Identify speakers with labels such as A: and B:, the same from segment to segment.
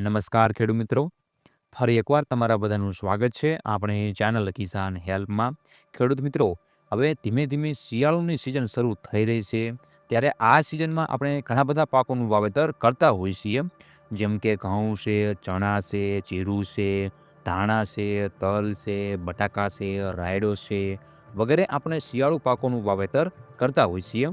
A: નમસ્કાર ખેડૂત મિત્રો. ફરી એકવાર તમારા બધાનું સ્વાગત છે આપણે ચેનલ કિસાન હેલ્પમાં. ખેડૂત મિત્રો, હવે ધીમે ધીમે શિયાળુની સિઝન શરૂ થઈ રહી છે. ત્યારે આ સિઝનમાં આપણે ઘણા બધા પાકોનું વાવેતર કરતા હોઈએ છીએ. જેમ કે ઘઉં છે, ચણા છે, જીરું છે, ધાણા છે, તલ છે, બટાકા છે, રાયડો છે વગેરે આપણે શિયાળુ પાકોનું વાવેતર કરતા હોઈએ છીએ.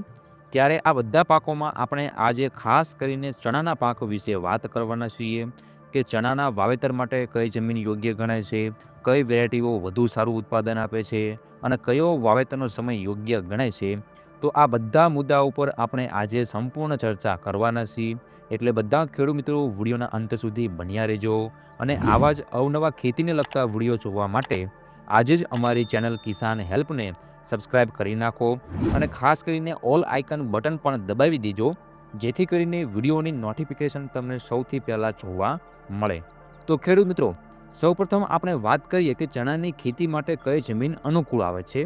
A: ત્યારે આ બધા પાકોમાં આપણે આજે ખાસ કરીને ચણાના પાક વિશે વાત કરવાના છીએ કે ચણાના વાવેતર માટે કઈ જમીન યોગ્ય ગણાય છે, કઈ વેરાયટીઓ વધુ સારું ઉત્પાદન આપે છે અને કયો વાવેતરનો સમય યોગ્ય ગણાય છે. તો આ બધા મુદ્દા ઉપર આપણે આજે સંપૂર્ણ ચર્ચા કરવાના છીએ. એટલે બધા ખેડૂત મિત્રો, વિડીયોના અંત સુધી બન્યા રહેજો અને આવા જ અવનવા ખેતીને લગતા વીડિયો જોવા માટે આજે જ અમારી ચેનલ કિસાન હેલ્પને સબસ્ક્રાઇબ કરી નાખો અને ખાસ કરીને ઓલ આઇકન બટન પણ દબાવી દેજો, જેથી કરીને વિડીયોની નોટિફિકેશન તમને સૌથી પહેલાં જોવા મળે. તો ખેડૂત મિત્રો, સૌપ્રથમ આપણે વાત કરીએ કે ચણાની ખેતી માટે કઈ જમીન અનુકૂળ આવે છે?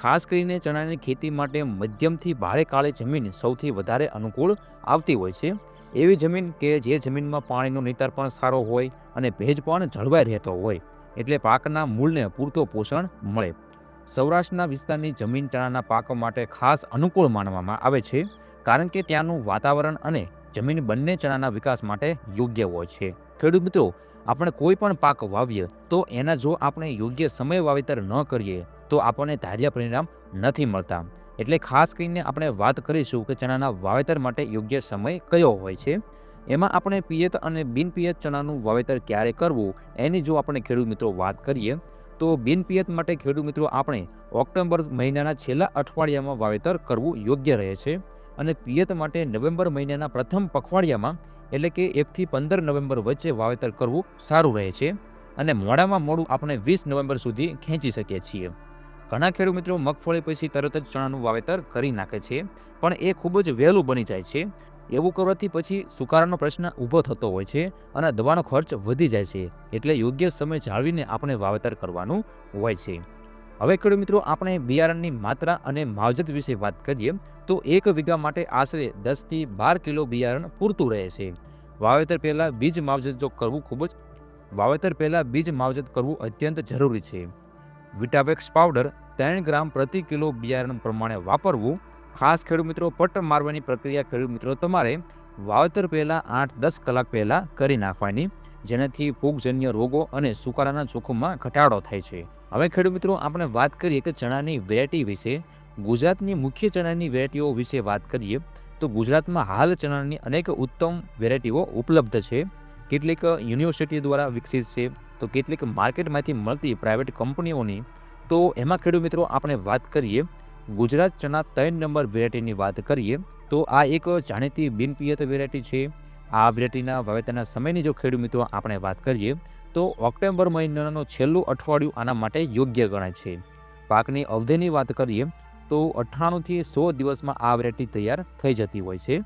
A: ખાસ કરીને ચણાની ખેતી માટે મધ્યમથી ભારે કાળી જમીન સૌથી વધારે અનુકૂળ આવતી હોય છે. એવી જમીન કે જે જમીનમાં પાણીનો નિતાર પણ સારો હોય અને ભેજ પણ જળવાઈ રહેતો હોય, એટલે પાકના મૂળને પૂરતો પોષણ મળે. સૌરાષ્ટ્રના વિસ્તારની જમીન ચણાના પાક માટે ખાસ અનુકૂળ માનવામાં આવે છે, કારણ કે ત્યાંનું વાતાવરણ અને જમીન બંને ચણાના વિકાસ માટે યોગ્ય હોય છે. ખેડૂત મિત્રો, આપણે કોઈ પણ પાક વાવીએ, તો એના જો આપણે યોગ્ય સમય વાવેતર ન કરીએ, તો આપણને ધાર્યા પરિણામ નથી મળતા. એટલે ખાસ કરીને આપણે વાત કરીશું કે ચણાના વાવેતર માટે યોગ્ય સમય કયો હોય છે. એમાં આપણે પિયત અને બિનપિયત ચણાનું વાવેતર ક્યારે કરવું, એની જો આપણે ખેડૂત મિત્રો વાત કરીએ તો બિનપિયત માટે ખેડૂત મિત્રો, આપણે ઓક્ટોબર મહિનાના છેલ્લા અઠવાડિયામાં વાવેતર કરવું યોગ્ય રહે છે અને પિયત માટે નવેમ્બર મહિનાના પ્રથમ પખવાડિયામાં, એટલે કે એકથી પંદર નવેમ્બર વચ્ચે વાવેતર કરવું સારું રહે છે અને મોડામાં મોડું આપણે વીસ નવેમ્બર સુધી ખેંચી શકીએ છીએ. ઘણા ખેડૂત મિત્રો મગફળી પછી તરત જ ચણાનું વાવેતર કરી નાખે છે, પણ એ ખૂબ જ વહેલું બની જાય છે એવું કરવાથી પછી સુકારાનો પ્રશ્ન ઊભો થતો હોય છે અને દવાનો ખર્ચ વધી જાય છે એટલે યોગ્ય સમય જાળવીને આપણે વાવેતર કરવાનું હોય છે. હવે ખેડૂત મિત્રો, આપણે બિયારણની માત્રા અને માવજત વિશે વાત કરીએ, તો એક વીઘા માટે આશરે દસથી બાર કિલો બિયારણ પૂરતું રહે છે. વાવેતર પહેલાં બીજ માવજત જો કરવું ખૂબ જ, વાવેતર પહેલાં બીજ માવજત કરવું અત્યંત જરૂરી છે. વિટાવેક્સ પાવડર ત્રણ ગ્રામ પ્રતિ કિલો બિયારણ પ્રમાણે વાપરવું ખાસ ખેડૂત મિત્રો પટ્ટ મારવાની પ્રક્રિયા ખેડૂત મિત્રો, તમારે વાવેતર પહેલાં આઠ દસ કલાક પહેલાં કરી નાખવાની, જેનાથી ફૂગજન્ય રોગો અને સુકારાના જોખમમાં ઘટાડો થાય છે. હવે ખેડૂત મિત્રો, આપણે વાત કરીએ કે ચણાની વેરાયટી વિશે. ગુજરાતની મુખ્ય ચણાની વેરાયટીઓ વિશે વાત કરીએ, તો ગુજરાતમાં હાલ ચણાની અનેક ઉત્તમ વેરાયટીઓ ઉપલબ્ધ છે. કેટલીક યુનિવર્સિટી દ્વારા વિકસિત છે, તો કેટલીક માર્કેટમાંથી મળતી પ્રાઇવેટ કંપનીઓની તો એમાં ખેડૂત મિત્રો, આપણે વાત કરીએ ગુજરાત ચના ત્રણ નંબર વેરાયટીની વાત કરીએ, તો આ એક જાણીતી બિનપિયત વેરાયટી છે. આ વેરાયટીના વાવેતરના સમયની જો ખેડૂત મિત્રો આપણે વાત કરીએ, તો ઓક્ટોબર મહિનાનું છેલ્લું અઠવાડિયું આના માટે યોગ્ય ગણાય છે. પાકની અવધિની વાત કરીએ, તો અઠ્ઠાણુંથી સો દિવસમાં આ વેરાયટી તૈયાર થઈ જતી હોય છે.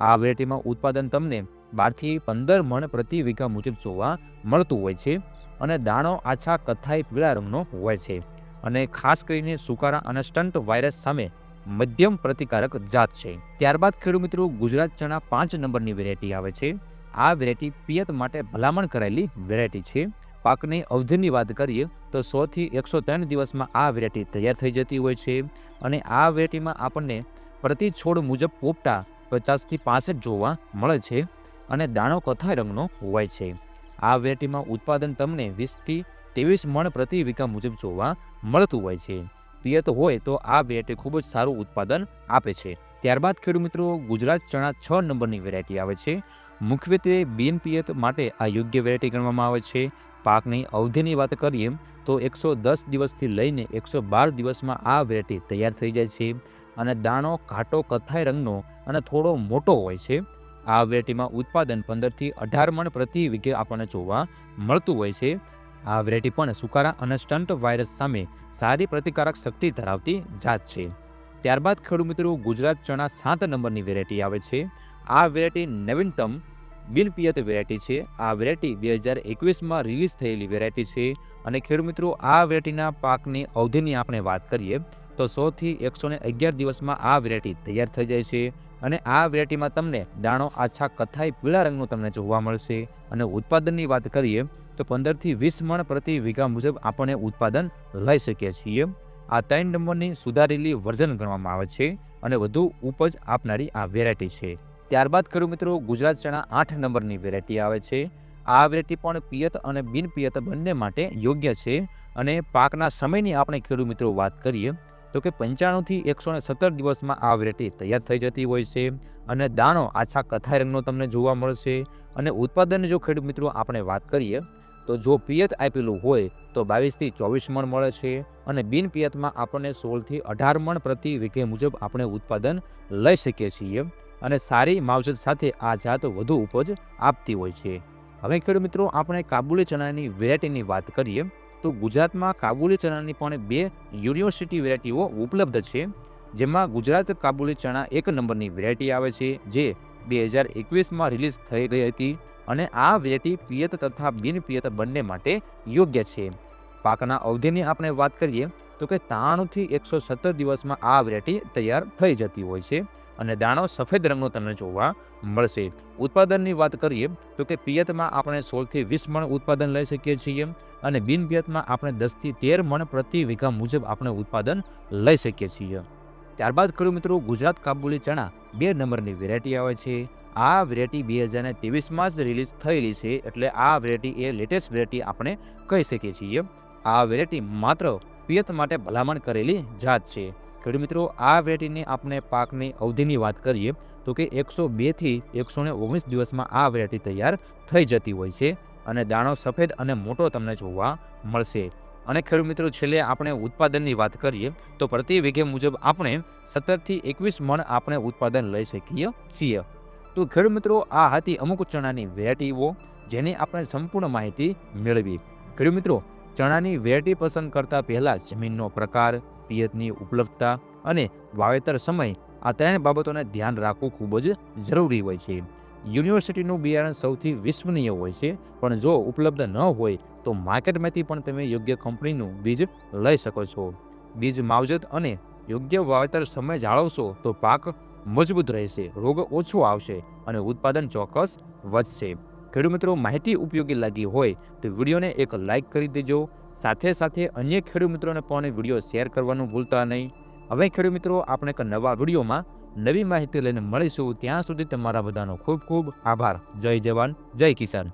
A: આ વેરાયટીમાં ઉત્પાદન તમને બારથી પંદર મણ પ્રતિ વીઘા મુજબ જોવા મળતું હોય છે અને દાણો આછા કથ્થાઈ પીળા રંગનો હોય છે. અને ખાસ કરીને સુકારા અને સ્ટન્ટ વાયરસ સામે મધ્યમ પ્રતિકારક જાત છે. ત્યારબાદ ખેડૂત મિત્રો, ગુજરાત ચણા પાંચ નંબરની વેરાયટી આવે છે. આ વેરાયટી પિયત માટે ભલામણ કરાયેલી વેરાયટી છે. પાકની અવધિની વાત કરીએ, તો સોથી એકસો ત્રણ દિવસમાં આ વેરાયટી તૈયાર થઈ જતી હોય છે અને આ વેરાયટીમાં આપણને પ્રતિ છોડ મુજબ પોપટા પચાસથી પાસઠ જોવા મળે છે અને દાણો કથાઈ રંગનો હોય છે. આ વેરાયટીમાં ઉત્પાદન તમને વીસથી ત્રેવીસ મણ પ્રતિ વીઘા મુજબ જોવા મળતું હોય છે. પિયત હોય તો આ વેરાયટી ખૂબ જ સારું ઉત્પાદન આપે છે. ત્યારબાદ ખેડૂત મિત્રો, ગુજરાત ચણા છ નંબરની વેરાયટી આવે છે. મુખ્યત્વે બિન પિયત માટે આ યોગ્ય વેરાયટી ગણવામાં આવે છે. પાકની અવધિની વાત કરીએ તો એકસો દસ દિવસથી લઈને એકસો બાર દિવસમાં આ વેરાયટી તૈયાર થઈ જાય છે અને દાણો ઘાટો કથ્થાઈ રંગનો અને થોડો મોટો હોય છે. આ વેરાયટીમાં ઉત્પાદન પંદરથી અઢાર મણ પ્રતિ વીઘે આપણને જોવા મળતું હોય છે. આ વેરાયટી પણ સુકારા અને સ્ટન્ટ વાયરસ સામે સારી પ્રતિકારક શક્તિ ધરાવતી જાત છે. ત્યારબાદ ખેડૂત મિત્રો, ગુજરાત ચણા સાત નંબરની વેરાયટી આવે છે. આ વેરાયટી નવીનતમ, બિનપિયત વેરાયટી છે. આ વેરાયટી બે હજાર એકવીસમાં રિલીઝ થયેલી વેરાયટી છે. અને ખેડૂત મિત્રો, આ વેરાયટીના પાકની અવધિની આપણે વાત કરીએ, તો સોથી એકસો ને અગિયાર દિવસમાં આ વેરાયટી તૈયાર થઈ જાય છે. અને આ વેરાયટીમાં તમને દાણો આછા કથાઈ પીળા રંગનું તમને જોવા મળશે. અને ઉત્પાદનની વાત કરીએ તો પંદરથી વીસ મણ પ્રતિ વીઘા મુજબ આપણે ઉત્પાદન લઈ શકીએ છીએ. આ ત્રણ નંબરની સુધારેલી વર્ઝન ગણવામાં આવે છે અને વધુ ઉપજ આપનારી આ વેરાયટી છે. ત્યારબાદ કરું મિત્રો, ગુજરાત ચણા આઠ નંબરની વેરાયટી આવે છે. આ વેરાયટી પણ પિયત અને બિન પિયત બંને માટે યોગ્ય છે અને પાકના સમયની આપણે ખેડૂત મિત્રો વાત કરીએ તો કે પંચાણુંથી એકસો ને સત્તર દિવસમાં આ વેરાયટી તૈયાર થઈ જતી હોય છે અને દાણો આછા કથાઈ રંગનો તમને જોવા મળશે અને ઉત્પાદન જો ખેડૂત મિત્રો આપણે વાત કરીએ તો જો પિયત આપેલું હોય તો બાવીસથી ચોવીસ મણ મળે છે અને બિન પિયતમાં આપણને સોળથી અઢાર મણ પ્રતિ વીઘે મુજબ આપણે ઉત્પાદન લઈ શકીએ છીએ અને સારી માવજત સાથે આ જાત વધુ ઉપજ આપતી હોય છે. હવે ખેડૂત મિત્રો, આપણે કાબુલી ચણાની વેરાયટીની વાત કરીએ તો ગુજરાતમાં કાબુલી ચણાની પણ બે યુનિવર્સિટી વેરાયટીઓ ઉપલબ્ધ છે, જેમાં ગુજરાત કાબુલી ચણા એક નંબરની વેરાયટી આવે છે, જે બે હજાર એકવીસમાં રિલીઝ થઈ ગઈ હતી. અને આ વેરાયટી પિયત તથા બિનપિયત બંને માટે યોગ્ય છે. પાકના અવધિની આપણે વાત કરીએ, તો કે ત્રાણુંથી એકસો સત્તર દિવસમાં આ વેરાયટી તૈયાર થઈ જતી હોય છે અને દાણો સફેદ રંગનો તમને જોવા મળશે. ઉત્પાદનની વાત કરીએ, તો કે પિયતમાં આપણે સોળથી વીસ મણ ઉત્પાદન લઈ શકીએ છીએ અને બિનપિયતમાં આપણે દસથી તેર મણ પ્રતિ વીઘા મુજબ આપણે ઉત્પાદન લઈ શકીએ છીએ. ત્યારબાદ કરું મિત્રો, ગુજરાત કાબુલી ચણા બે નંબરની વેરાયટી આવે છે. આ વેરાયટી બે હજાર ને ત્રેવીસમાં જ રિલીઝ થયેલી છે એટલે આ વેરાયટી એ લેટેસ્ટ વેરાયટી આપણે કહી શકીએ છીએ. આ વેરાયટી માત્ર પિયત માટે ભલામણ કરેલી જાત છે. ખેડૂત મિત્રો, આ વેરાયટીની આપણે પાકની અવધિની વાત કરીએ તો કે એકસો બેથી એકસો ને ઓગણીસ દિવસમાં આ વેરાયટી તૈયાર થઈ જતી હોય છે અને દાણો સફેદ અને મોટો તમને જોવા મળશે. અને ખેડૂત મિત્રો, છેલ્લે આપણે ઉત્પાદનની વાત કરીએ તો પ્રતિ વીઘે મુજબ આપણે સત્તરથી એકવીસ મણ આપણે ઉત્પાદન લઈ શકીએ છીએ. તો ખેડૂત મિત્રો, આ હતી અમુક ચણાની વેરાયટીઓ જેની આપણે સંપૂર્ણ માહિતી મેળવી. ખેડૂત મિત્રો, ચણાની વેરાયટી પસંદ કરતા પહેલાં જમીનનો પ્રકાર, પિયતની ઉપલબ્ધતા અને વાવેતર સમય, આ ત્રણ બાબતોને ધ્યાન રાખવું ખૂબ જ જરૂરી હોય છે. યુનિવર્સિટીનું બિયારણ સૌથી વિશ્વનીય હોય છે, પણ જો ઉપલબ્ધ ન હોય, તો માર્કેટમાંથી પણ તમે યોગ્ય કંપનીનું બીજ લઈ શકો છો. બીજ માવજત અને યોગ્ય વાવેતર સમય જાળવશો તો પાક મજબૂત રહેશે, રોગ ઓછો આવશે અને ઉત્પાદન ચોક્કસ વધશે. ખેડૂત મિત્રો, માહિતી ઉપયોગી લાગી હોય તો વિડીયોને એક લાઇક કરી દેજો. સાથે સાથે અન્ય ખેડૂત મિત્રોને પણ વીડિયો શેર કરવાનું ભૂલતા નહીં. હવે ખેડૂત મિત્રો, આપણે એક નવા વિડીયોમાં નવી માહિતી લઈને મળીશું. ત્યાં સુધી તમારા બધાનો ખૂબ ખૂબ આભાર. જય જવાન, જય કિસાન.